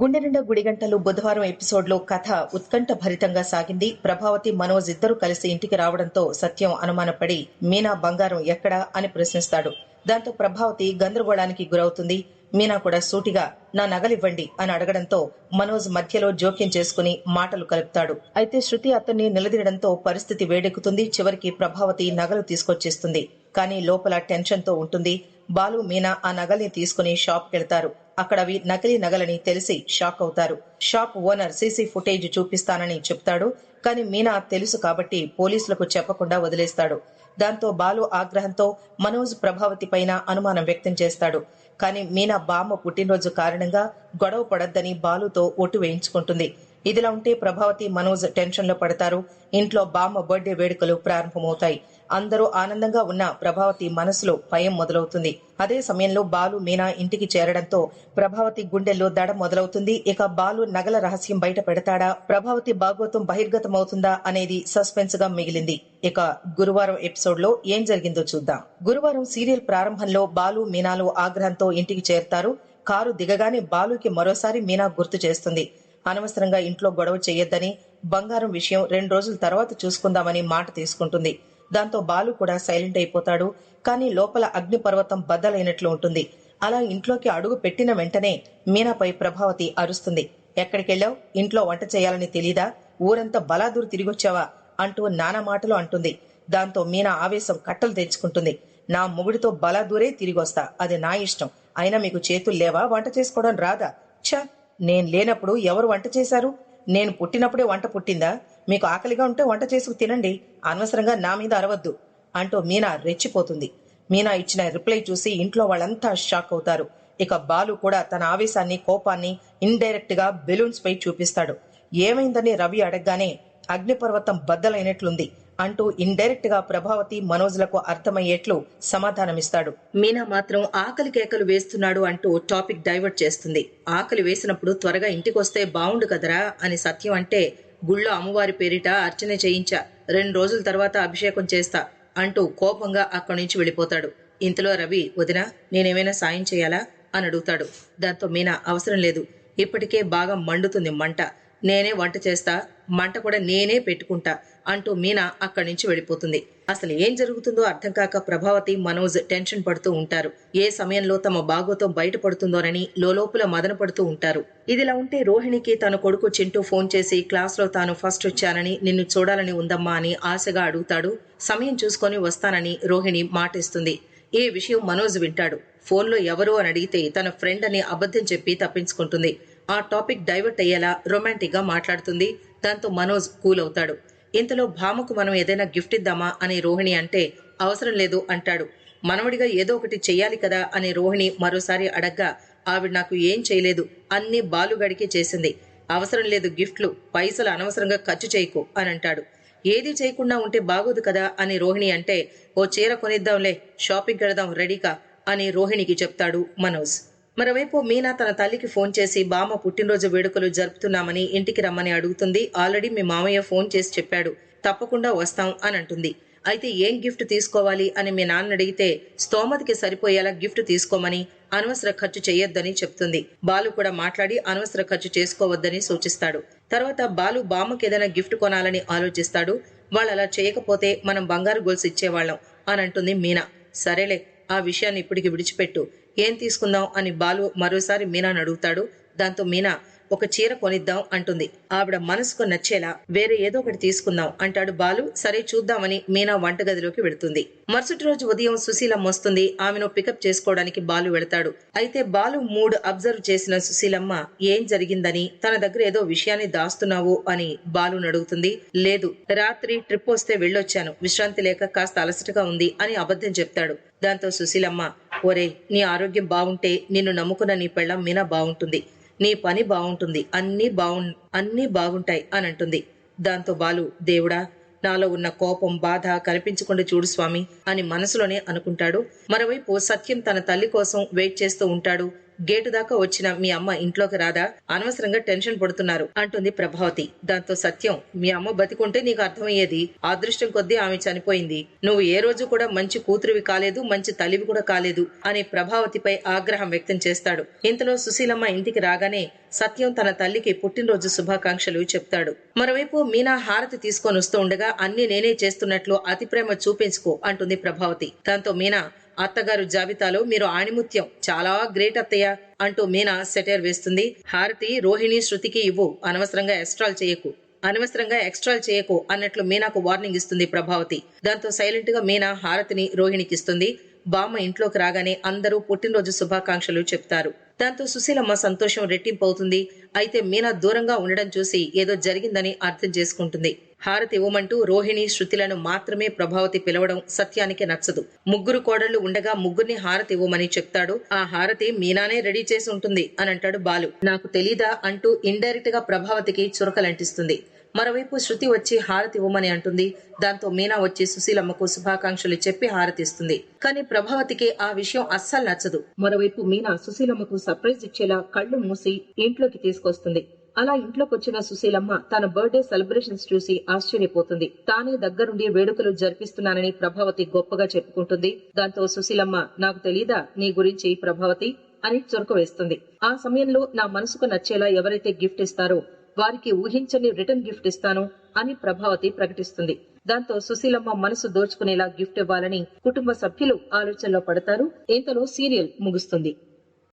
గుండె నిండా గుడిగంటలు బుధవారం ఎపిసోడ్లో కథ ఉత్కంఠ భరితంగా సాగింది. ప్రభావతి మనోజ్ ఇద్దరు కలిసి ఇంటికి రావడంతో సత్యం అనుమానపడి మీనా బంగారం ఎక్కడా? అని ప్రశ్నిస్తాడు. దాంతో ప్రభావతి గందరగోళానికి గురవుతుంది. మీనా కూడా సూటిగా నా నగలివ్వండి అని అడగడంతో మనోజ్ మధ్యలో జోక్యం చేసుకుని మాటలు కలుపుతాడు. అయితే శృతి అతన్ని నిలదీయడంతో పరిస్థితి వేడెక్కుతుంది. చివరికి ప్రభావతి నగలు తీసుకొచ్చేస్తుంది. కానీ లోపల టెన్షన్తో ఉంటుంది. బాలు మీనా ఆ నగల్ని తీసుకుని షాప్ వెళ్తారు అక్కడ అవి నకిలీ నగలని తెలిసి షాక్ అవుతారు. షాప్ ఓనర్ సీసీ ఫుటేజ్ చూపిస్తానని చెప్తాడు. కానీ మీనా తెలుసు కాబట్టి పోలీసులకు చెప్పకుండా వదిలేస్తాడు. దాంతో బాలు ఆగ్రహంతో మనోజ్ ప్రభావతి పైన అనుమానం వ్యక్తం చేస్తాడు. కానీ మీనా బామ్మ పుట్టినరోజు కారణంగా గొడవ పడద్దని బాలుతో ఒట్టు వేయించుకుంటుంది. ఇదిలా ఉంటే ప్రభావతి మనోజ్ టెన్షన్లో పడతారు. ఇంట్లో బామ్మ బర్త్డే వేడుకలు ప్రారంభమవుతాయి. అందరూ ఆనందంగా ఉన్న ప్రభావతి మనసులో భయం మొదలవుతుంది. అదే సమయంలో బాలు మీనా ఇంటికి చేరడంతో ప్రభావతి గుండెల్లో దడ మొదలవుతుంది. ఇక బాలు నగల రహస్యం బయట పెడతాడా? ప్రభావతి భాగవతం బహిర్గతమవుతుందా అనేది సస్పెన్స్గా మిగిలింది. ఇక గురువారం ఎపిసోడ్లో ఏం జరిగిందో చూద్దాం. గురువారం సీరియల్ ప్రారంభంలో బాలు మీనాలు ఆగ్రహంతో ఇంటికి చేరతారు. కారు దిగగానే బాలుకి మరోసారి మీనా గుర్తు చేస్తుంది. అనవసరంగా ఇంట్లో గొడవ చేయొద్దని బంగారం విషయం రెండు రోజుల తర్వాత చూసుకుందామని మాట తీసుకుంటుంది. దాంతో బాలు కూడా సైలెంట్ అయిపోతాడు. కానీ లోపల అగ్నిపర్వతం బద్దలైనట్లు ఉంటుంది. అలా ఇంట్లోకి అడుగు పెట్టిన వెంటనే మీనాపై ప్రభావతి అరుస్తుంది. ఎక్కడికెళ్ళావు? ఇంట్లో వంట చేయాలని తెలీదా? ఊరంతా బలాదూరు తిరిగొచ్చావా? అంటూ నానా మాటలు అంటుంది. దాంతో మీనా ఆవేశం కట్టలు తెచ్చుకుంటుంది నా మొగుడితో బలాదూరే తిరిగొస్తా. అది నా ఇష్టం. అయినా మీకు చేతులు లేవా? వంట చేసుకోవడం రాదా? ఛ! నేను లేనప్పుడు ఎవరు వంట చేశారు? నేను పుట్టినప్పుడే వంట పుట్టిందా? మీకు ఆకలిగా ఉంటే వంట చేసుకు తినండి. అనవసరంగా నా మీద అరవద్దు అంటూ మీనా రెచ్చిపోతుంది. మీనా ఇచ్చిన రిప్లై చూసి ఇంట్లో వాళ్ళంతా షాక్ అవుతారు. ఇక బాలు కూడా తన ఆవేశాన్ని కోపాన్ని ఇండైరెక్ట్గా బెలూన్స్ పై చూపిస్తాడు. ఏమైందని రవి అడగగానే అగ్నిపర్వతం బద్దలైనట్లుంది. అంటూ ఇండైరెక్ట్గా ప్రభావతి మనోజ్లకు అర్థమయ్యేట్లు సమాధానమిస్తాడు. మీనా మాత్రం ఆకలి కేకలు వేస్తున్నాడు అంటూ టాపిక్ డైవర్ట్ చేస్తుంది. ఆకలి వేసినప్పుడు త్వరగా ఇంటికొస్తే బావుండు కదరా అని సత్యం అంటే గుళ్ళో అమ్మవారి పేరిట అర్చన చేయించా రెండు రోజుల తర్వాత అభిషేకం చేస్తా అంటూ కోపంగా అక్కడి నుంచి వెళ్ళిపోతాడు. ఇంతలో రవి వదినా నేనేమైనా సాయం చేయాలా? అని అడుగుతాడు. దాంతో మీనా అవసరం లేదు. ఇప్పటికే బాగా మండుతుంది మంట. నేనే వంట చేస్తా మంట కూడా నేనే పెట్టుకుంటా అంటూ మీనా అక్కడి నుంచి వెళ్ళిపోతుంది. అసలు ఏం జరుగుతుందో అర్థం కాక ప్రభావతి మనోజ్ టెన్షన్ పడుతూ ఉంటారు. ఏ సమయంలో తమ బాగోతం బయటపడుతుందోనని లోపల మదన పడుతూ ఉంటారు. ఇదిలా ఉంటే రోహిణికి తన కొడుకు చింటూ ఫోన్ చేసి క్లాస్లో తాను ఫస్ట్ వచ్చానని నిన్ను చూడాలని ఉందమ్మా అని ఆశగా అడుగుతాడు. సమయం చూసుకొని వస్తానని రోహిణి మాటిస్తుంది. ఈ విషయం మనోజ్ వింటాడు. ఫోన్లో ఎవరు అని అడిగితే తన ఫ్రెండ్ అని అబద్ధం చెప్పి తప్పించుకుంటుంది. ఆ టాపిక్ డైవర్ట్ అయ్యేలా రొమాంటిక్గా మాట్లాడుతుంది. దాంతో మనోజ్ కూల్ అవుతాడు. ఇంతలో భామకు మనం ఏదైనా గిఫ్ట్ ఇద్దామా? అని రోహిణి అంటే అవసరం లేదు అంటాడు. మనవడిగా ఏదో ఒకటి చెయ్యాలి కదా? అని రోహిణి మరోసారి అడగ్గా ఆవిడ నాకు ఏం చేయలేదు. అన్ని బాలుగడికి చేసింది. అవసరం లేదు గిఫ్ట్లు. పైసలు అనవసరంగా ఖర్చు చేయకు అని అంటాడు. ఏది చేయకుండా ఉంటే బాగోదు కదా? అని రోహిణి అంటే ఓ చీర కొనిద్దాంలే. షాపింగ్ కడదాం రెడీకా? అని రోహిణికి చెప్తాడు మనోజ్. మరోవైపు మీనా తన తల్లికి ఫోన్ చేసి బామ్మ పుట్టినరోజు వేడుకలు జరుపుతున్నామని ఇంటికి రమ్మని అడుగుతుంది. ఆల్రెడీ మీ మామయ్య ఫోన్ చేసి చెప్పాడు. తప్పకుండా వస్తాం అని అంటుంది. అయితే ఏం గిఫ్ట్ తీసుకోవాలి? అని మీ నాన్న అడిగితే స్తోమతికి సరిపోయేలా గిఫ్ట్ తీసుకోమని అనవసర ఖర్చు చేయొద్దని చెప్తుంది. బాలు కూడా మాట్లాడి అనవసర ఖర్చు చేసుకోవద్దని సూచిస్తాడు. తర్వాత బాలు బామ్మకి ఏదైనా గిఫ్ట్ కొనాలని ఆలోచిస్తాడు. వాళ్ళు అలా చేయకపోతే మనం బంగారు గొలుసు ఇచ్చేవాళ్ళం అని అంటుంది మీనా. సరేలే ఆ విషయాన్ని ఇప్పటికి విడిచిపెట్టు. ఏం తీసుకుందాం అని బాలు మరోసారి మీనాను అడుగుతాడు. దాంతో మీనా ఒక చీర కొనిద్దాం అంటుంది. ఆవిడ మనసుకు నచ్చేలా వేరే ఏదో ఒకటి తీసుకుందాం అంటాడు బాలు. సరే చూద్దామని మీనా వంటగదిలోకి వెళుతుంది. మరుసటి రోజు ఉదయం సుశీలమ్మ వస్తుంది ఆమెను పికప్ చేసుకోవడానికి బాలు వెళతాడు. అయితే బాలు మూడు అబ్జర్వ్ చేసిన సుశీలమ్మ ఏం జరిగిందని తన దగ్గర ఏదో విషయాన్ని దాస్తున్నావు అని బాలును అడుగుతుంది. లేదు రాత్రి ట్రిప్ వస్తే వెళ్ళొచ్చాను. విశ్రాంతి లేక కాస్త అలసటగా ఉంది అని అబద్ధం చెప్తాడు. దాంతో సుశీలమ్మ ఒరే నీ ఆరోగ్యం బాగుంటే నిన్ను నమ్ముకున్న నీ పెళ్ళం మీనా బాగుంటుంది నీ పని బాగుంటుంది అన్నీ బాగు అన్నీ బాగుంటాయి అని అంటుంది. దాంతో బాలు దేవుడా నాలో ఉన్న కోపం బాధ కనిపించకుండా చూడు స్వామి అని మనసులోనే అనుకుంటాడు. మరోవైపు సత్యం తన తల్లి కోసం వెయిట్ చేస్తూ ఉంటాడు. గేటు దాకా వచ్చిన మీ అమ్మ ఇంట్లోకి రాదా? అనవసరంగా టెన్షన్ పడుతున్నారు అంటుంది ప్రభావతి. దాంతో సత్యం మీ అమ్మ బతికుంటే నీకు అర్థమయ్యేది? అదృష్టం కొద్దీ ఆమె చనిపోయింది. నువ్వు ఏ రోజు కూడా మంచి కూతురివి కాలేదు మంచి తల్లివి కూడా కాలేదు అని ప్రభావతిపై ఆగ్రహం వ్యక్తం చేస్తాడు. ఇంతలో సుశీలమ్మ ఇంటికి రాగానే సత్యం తన తల్లికి పుట్టినరోజు శుభాకాంక్షలు చెప్తాడు. మరోవైపు మీనా హారతి తీసుకొని వస్తూ ఉండగా అన్ని నేనే చేస్తున్నట్లు అతి ప్రేమ చూపించుకో అంటుంది ప్రభావతి. దాంతో మీనా అత్తగారు జాబితాలో మీరు ఆణిముత్యం. చాలా గ్రేట్ అత్తయ్య అంటూ మీనా సెటైర్ వేస్తుంది. హారతి రోహిణి శృతికి ఇవ్వు. అనవసరంగా ఎక్స్ట్రాల్ చేయకు. అనవసరంగా ఎక్స్ట్రాల్ చేయకు అన్నట్లు మీనాకు వార్నింగ్ ఇస్తుంది ప్రభావతి. దాంతో సైలెంట్గా మీనా హారతిని రోహిణికి ఇస్తుంది. బామ్మ ఇంట్లోకి రాగానే అందరూ పుట్టినరోజు శుభాకాంక్షలు చెప్తారు. దాంతో సుశీలమ్మ సంతోషం రెట్టింపు అవుతుంది. అయితే మీనా దూరంగా ఉండడం చూసి ఏదో జరిగిందని అర్థం చేసుకుంటుంది. హారతి ఇవ్వమంటూ రోహిణి శృతిలను మాత్రమే ప్రభావతి పిలవడం సత్యానికి నచ్చదు. ముగ్గురు కోడళ్ళు ఉండగా ముగ్గురిని హారతి ఇవ్వమని చెప్తాడు. ఆ హారతి మీనానే రెడీ చేసి ఉంటుంది అని అంటాడు బాలు. నాకు తెలీదా అంటూ ఇండైరెక్ట్గా ప్రభావతికి చురకలంటిస్తుంది. మరోవైపు శృతి వచ్చి హారతి ఇవ్వమని అంటుంది. దాంతో మీనా వచ్చి సుశీలమ్మకు శుభాకాంక్షలు చెప్పి హారతిస్తుంది కానీ ప్రభావతికి ఆ విషయం అస్సలు నచ్చదు. మరోవైపు మీనా సుశీలమ్మకు సర్ప్రైజ్ ఇచ్చేలా కళ్ళు మూసి ఇంట్లోకి తీసుకొస్తుంది. అలా ఇంట్లోకి వచ్చిన సుశీలమ్మ తన బర్త్డే సెలబ్రేషన్స్ చూసి ఆశ్చర్యపోతుంది. తానే దగ్గరుండి వేడుకలు జరిపిస్తున్నానని ప్రభావతి గొప్పగా చెప్పుకుంటుంది. దాంతో సుశీలమ్మ నాకు తెలీదా నీ గురించి ప్రభావతి? అని చొరక వేస్తుంది. ఆ సమయంలో నా మనసుకు నచ్చేలా ఎవరైతే గిఫ్ట్ ఇస్తారో వారికి ఊహించని రిటర్న్ గిఫ్ట్ ఇస్తాను అని ప్రభావతి ప్రకటిస్తుంది. దాంతో సుశీలమ్మ మనసు దోచుకునేలా గిఫ్ట్ ఇవ్వాలని కుటుంబ సభ్యులు ఆలోచనలో పడతారు. ఇంతలో సీరియల్ ముగుస్తుంది.